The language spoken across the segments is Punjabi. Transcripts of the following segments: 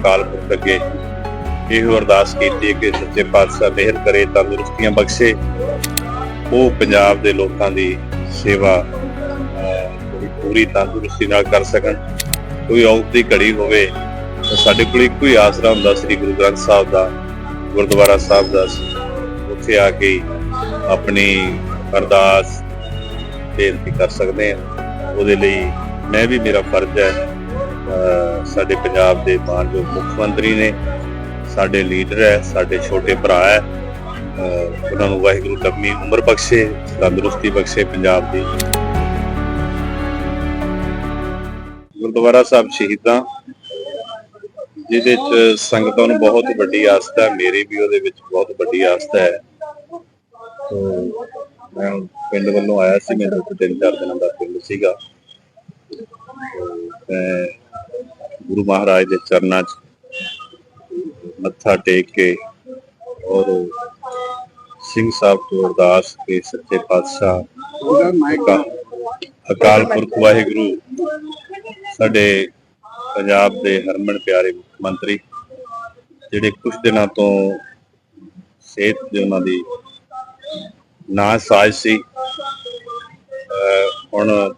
ਅਕਾਲ ਪੁਰਖ ਅੱਗੇ ਇਹੋ ਅਰਦਾਸ ਕੀਤੀ ਕਿ ਸੱਚੇ ਪਾਤਸ਼ਾਹ ਮਿਹਰ ਕਰੇ, ਤੰਦਰੁਸਤੀਆਂ ਬਖਸ਼ੇ। ਉਹ ਪੰਜਾਬ ਦੇ ਲੋਕਾਂ ਦੀ ਸੇਵਾ ਪੂਰੀ- ਤੰਦਰੁਸਤੀ ਨਾਲ ਕਰ ਸਕਣ। ਕੋਈ ਔਖ ਦੀ ਘੜੀ ਹੋਵੇ ਤਾਂ ਸਾਡੇ ਕੋਲ ਇੱਕੋ ਹੀ ਆਸਰਾ ਹੁੰਦਾ ਸ੍ਰੀ ਗੁਰੂ ਗ੍ਰੰਥ ਸਾਹਿਬ ਦਾ, ਗੁਰਦੁਆਰਾ ਸਾਹਿਬ ਦਾ। ਉੱਥੇ ਆ ਕੇ ਆਪਣੀ ਅਰਦਾਸ ਬੇਨਤੀ ਕਰ ਸਕਦੇ ਹਾਂ। ਉਹਦੇ ਲਈ ਮੈਂ ਵੀ ਮੇਰਾ ਫਰਜ਼ ਹੈ ਸਾਡੇ ਪੰਜਾਬ ਦੇ ਮਾਨਯੋਗ ਮੁੱਖ ਮੰਤਰੀ ਨੇ, ਸਾਡੇ ਲੀਡਰ ਹੈ, ਸਾਡੇ ਛੋਟੇ ਭਰਾ ਹੈ, ਅਹ ਉਹਨਾਂ ਨੂੰ ਵਾਹਿਗੁਰੂ ਲੰਮੀ ਉਮਰ ਬਖਸ਼ੇ, ਤੰਦਰੁਸਤੀ ਬਖਸ਼ੇ ਪੰਜਾਬ ਦੀ। ਗੁਰਦੁਆਰਾ ਸਾਹਿਬ ਸ਼ਹੀਦਾਂ, ਜਿਹਦੇ ਚ ਸੰਗਤਾਂ ਨੂੰ ਬਹੁਤ ਵੱਡੀ ਆਸਥਾ ਹੈ, ਮੇਰੀ ਵੀ ਉਹਦੇ ਵਿੱਚ ਬਹੁਤ ਵੱਡੀ ਆਸਥਾ ਹੈ। ਮੈਂ ਪਿੰਡ ਵੱਲੋਂ ਆਇਆ ਸੀ, ਮੇਰੇ ਕੋਲ ਤਿੰਨ ਚਾਰ ਦਿਨਾਂ ਦਾ ਪਿੰਡ ਸੀਗਾ। ਤੋ ਮੈਂ ਗੁਰੂ ਮਹਾਰਾਜ ਦੇ ਚਰਨਾਂ 'ਚ ਮੱਥਾ ਟੇਕ ਕੇ ਔਰ ਸਿੰਘ ਸਾਹਿਬ ਤੋਂ ਅਰਦਾਸ ਕੇ ਸੱਚੇ ਪਾਤਸ਼ਾਹ ਅਕਾਲ ਪੁਰਖ ਵਾਹਿਗੁਰੂ, ਸਾਡੇ ਪੰਜਾਬ ਦੇ ਹਰਮਨ ਪਿਆਰੇ ਮੁੱਖ ਮੰਤਰੀ, ਜਿਹੜੇ ਕੁਝ ਦਿਨਾਂ ਤੋਂ ਸਿਹਤ ਦੇ ਉਹਨਾਂ ਦੀ ਨਾ ਸਾਜ ਸੀ, ਅਹ ਹੁਣ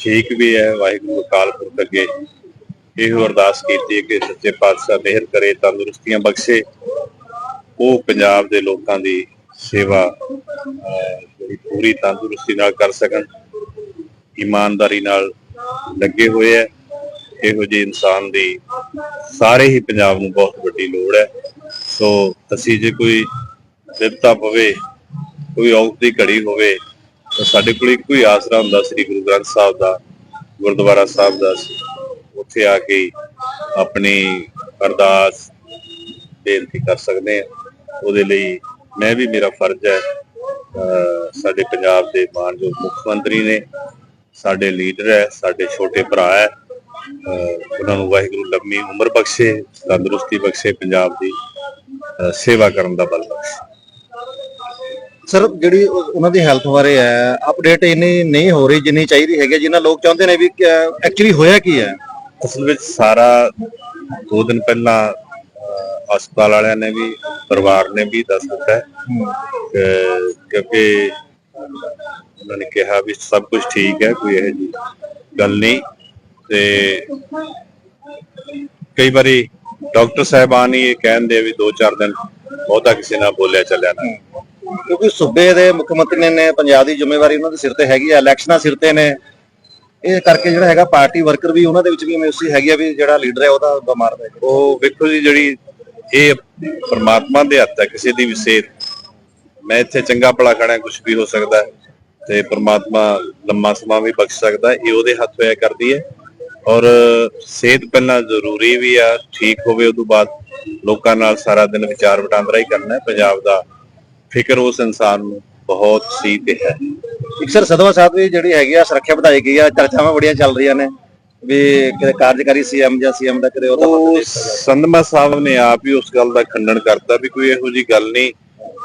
ਠੀਕ ਵੀ ਹੈ, ਵਾਹਿਗੁਰੂ ਅਕਾਲ ਪੁਰਖ ਅੱਗੇ ਇਹੋ ਅਰਦਾਸ ਕੀਤੀ ਹੈ ਕਿ ਸੱਚੇ ਪਾਤਸ਼ਾਹ ਮਿਹਰ ਕਰੇ, ਤੰਦਰੁਸਤੀਆਂ ਬਖਸ਼ੇ। ਉਹ ਪੰਜਾਬ ਦੇ ਲੋਕਾਂ ਦੀ ਸੇਵਾ ਜਿਹੜੀ ਪੂਰੀ ਤੰਦਰੁਸਤੀ ਨਾਲ ਕਰ ਸਕਣ। ਇਮਾਨਦਾਰੀ ਨਾਲ ਲੱਗੇ ਹੋਏ ਹੈ। ਇਹੋ ਜਿਹੇ ਇਨਸਾਨ ਦੀ ਸਾਰੇ ਹੀ ਪੰਜਾਬ ਨੂੰ ਬਹੁਤ ਵੱਡੀ ਲੋੜ ਹੈ। ਸੋ ਅਸੀਂ ਜੇ ਕੋਈ ਵਿਪਤਾ ਪਵੇ, ਕੋਈ ਔਕਤ ਦੀ ਘੜੀ ਹੋਵੇ, ਤਾਂ ਸਾਡੇ ਕੋਲ ਇੱਕੋ ਹੀ ਆਸਰਾ ਹੁੰਦਾ, ਸ੍ਰੀ ਗੁਰੂ ਗ੍ਰੰਥ ਸਾਹਿਬ ਦਾ, ਗੁਰਦੁਆਰਾ ਸਾਹਿਬ ਦਾ। ਉੱਥੇ ਆ ਕੇ ਆਪਣੀ ਅਰਦਾਸ ਬੇਨਤੀ ਕਰ ਸਕਦੇ ਹਾਂ। ਉਹਦੇ ਲਈ ਮੈਂ ਵੀ ਮੇਰਾ ਫਰਜ਼ ਹੈ ਸਾਡੇ ਪੰਜਾਬ ਦੇ ਮਾਨਯੋਗ ਮੁੱਖ ਮੰਤਰੀ ਨੇ, ਸਾਡੇ ਲੀਡਰ ਹੈ, ਸਾਡੇ ਛੋਟੇ ਭਰਾ ਹੈ ਉਹਨਾਂ ਨੂੰ ਵਾਹਿਗੁਰੂ ਲੰਮੀ ਉਮਰ ਬਖਸ਼ੇ, ਤੰਦਰੁਸਤੀ ਬਖਸ਼ੇ, ਪੰਜਾਬ ਦੀ ਸੇਵਾ ਕਰਨ ਦਾ ਬਲ ਬਖਸ਼ੇ। ਸਰ, ਜਿਹੜੀ ਉਹਨਾਂ ਦੀ ਹੈਲਥ ਬਾਰੇ ਹੈ, ਅਪਡੇਟ ਇੰਨੀ ਨਹੀਂ ਹੋ ਰਹੀ ਜਿੰਨੀ ਚਾਹੀਦੀ ਹੈਗੀ ਜਿੰਨਾ ਲੋਕ ਚਾਹੁੰਦੇ ਨੇ ਵੀ ਐਕਚੁਅਲੀ ਹੋਇਆ ਕੀ ਹੈ? ਅਸਲ ਵਿੱਚ ਸਾਰਾ ਦੋ ਦਿਨ ਪਹਿਲਾਂ ਅਹ, ਹਸਪਤਾਲ ਵਾਲਿਆਂ ਨੇ ਵੀ ਪਰਿਵਾਰ ਨੇ ਵੀ ਦੱਸ ਦਿੱਤਾ ਹੈ ਕਿ- ਕਿਉਂਕਿ ਉਹਨਾਂ ਨੇ ਕਿਹਾ ਵੀ ਸਭ ਕੁਝ ਠੀਕ ਹੈ ਕੋਈ ਇਹ ਜੀ ਗੱਲ ਨਹੀਂ। ਤੇ ਕਈ ਵਾਰੀ ਡਾਕਟਰ ਸਾਹਿਬਾਨ ਹੀ ਇਹ ਕਹਿੰਦੇ ਵੀ 2-4 ਦਿਨ ਬਹੁਤਾ ਕਿਸੇ ਨਾਲ ਬੋਲਿਆ ਚੱਲਿਆ ਨਾ। ਕਿਉਂਕਿ ਸੂਬੇ ਦੇ ਮੁੱਖ ਮੰਤਰੀ ਨੇ ਪੰਜਾਬ ਦੀ ਜ਼ਿੰਮੇਵਾਰੀ ਉਹਨਾਂ ਦੇ ਸਿਰ ਤੇ ਹੈਗੀ ਆ ਇਲੈਕਸ਼ਨਾਂ ਸਿਰ ਤੇ ਨੇ। ਇਹ ਕਰਕੇ ਜਿਹੜਾ ਹੈਗਾ ਪਾਰਟੀ ਵਰਕਰ ਵੀ ਉਹਨਾਂ ਦੇ ਵਿੱਚ ਵੀ ਮੈਸੀ ਹੈਗੀ ਆ ਵੀ ਜਿਹੜਾ ਲੀਡਰ ਹੈ ਉਹਦਾ ਬਿਮਾਰ ਹੈ ਉਹ ਵੇਖੋ ਜੀ ਜਿਹੜੀ ਇਹ ਪਰਮਾਤਮਾ ਦੇ ਹੱਥ ਹੈ, ਕਿਸੇ ਦੀ ਵੀ ਸਿਹਤ। ਮੈਂ ਇੱਥੇ ਚੰਗਾ ਭਲਾ ਖੜਾ ਕੁਝ ਵੀ ਹੋ ਸਕਦਾ ਤੇ ਪਰਮਾਤਮਾ ਲੰਮਾ ਸਮਾਂ ਵੀ ਬਖਸ਼ ਸਕਦਾ ਇਹ ਉਹਦੇ ਹੱਥ ਹੋਇਆ ਕਰਦੀ ਹੈ। ਔਰ ਸਿਹਤ ਪਹਿਲਾਂ ਜ਼ਰੂਰੀ ਵੀ ਆ, ਠੀਕ ਹੋਵੇ ਉਦੋਂ ਬਾਅਦ ਲੋਕਾਂ ਨਾਲ ਸਾਰਾ ਦਿਨ ਵਿਚਾਰ ਵਟਾਂਦਰਾ ਹੀ ਕਰਨਾ ਹੈ। ਪੰਜਾਬ ਦਾ ਫਿਕਰ ਉਸ ਇਨਸਾਨ ਨੂੰ ਬਹੁਤ ਸੀ ਤੇ ਹੈ। ਸਰ ਸਦਵਾ ਸਾਹਿਬ ਦੀ ਜਿਹੜੀ ਹੈਗੀ ਆ ਸੁਰੱਖਿਆ ਵਧਾਈ ਗਈ ਆ ਚਰਚਾਵਾਂ ਬੜੀਆਂ ਚੱਲ ਰਹੀਆਂ ਨੇ ਵੀ ਕਿਤੇ ਕਾਰਜਕਾਰੀ ਸੀਐਮ ਜਾਂ ਸੀਐਮ ਦਾ ਕਿਤੇ ਉਹਦਾ ਉਹ ਸੰਧਮਾ ਸਾਹਿਬ ਨੇ ਆਪ ਹੀ ਉਸ ਗੱਲ ਦਾ ਖੰਡਨ ਕਰਤਾ ਵੀ ਕੋਈ ਇਹੋ ਜੀ ਗੱਲ ਨਹੀਂ।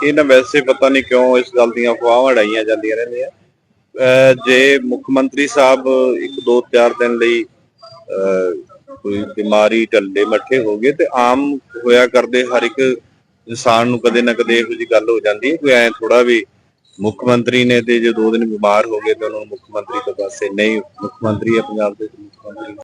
ਇਹ ਨਾ ਵੈਸੇ ਪਤਾ ਨਹੀਂ ਕਿਉਂ ਇਸ ਗੱਲ ਦੀਆਂ ਅਫਵਾਹਾਂ ਉਡਾਈਆਂ ਜਾਂਦੀਆਂ ਰਹਿੰਦੀਆਂ। ਜੇ ਮੁੱਖ ਮੰਤਰੀ ਸਾਹਿਬ ਇੱਕ ਦੋ ਚਾਰ ਦਿਨ ਲਈ ਕੋਈ ਬਿਮਾਰੀ ਢੱਲੇ ਮੱਠੇ ਹੋ ਗਏ ਤੇ ਆਮ ਹੋਇਆ ਕਰਦੇ ਹਰ ਇੱਕ ਇਨਸਾਨ ਨੂੰ ਕਦੇ ਨਾ ਕਦੇ ਇਹੋ ਜੀ ਗੱਲ ਹੋ ਜਾਂਦੀ ਹੈ। ਕੋਈ ਐ ਥੋੜਾ ਵੀ ਮੁੱਖ ਮੰਤਰੀ ਨੇ ਤੇ ਜੇ ਦੋ ਦਿਨ ਬਿਮਾਰ ਹੋ ਗਏ ਤਾਂ ਉਹਨਾਂ ਨੂੰ ਮੁੱਖ ਮੰਤਰੀ ਤੋਂ ਪਾਸੇ ਨਹੀਂ, ਮੁੱਖ ਮੰਤਰੀ ਹੈ ਪੰਜਾਬ ਦੇ ਮੁੱਖ ਮੰਤਰੀ।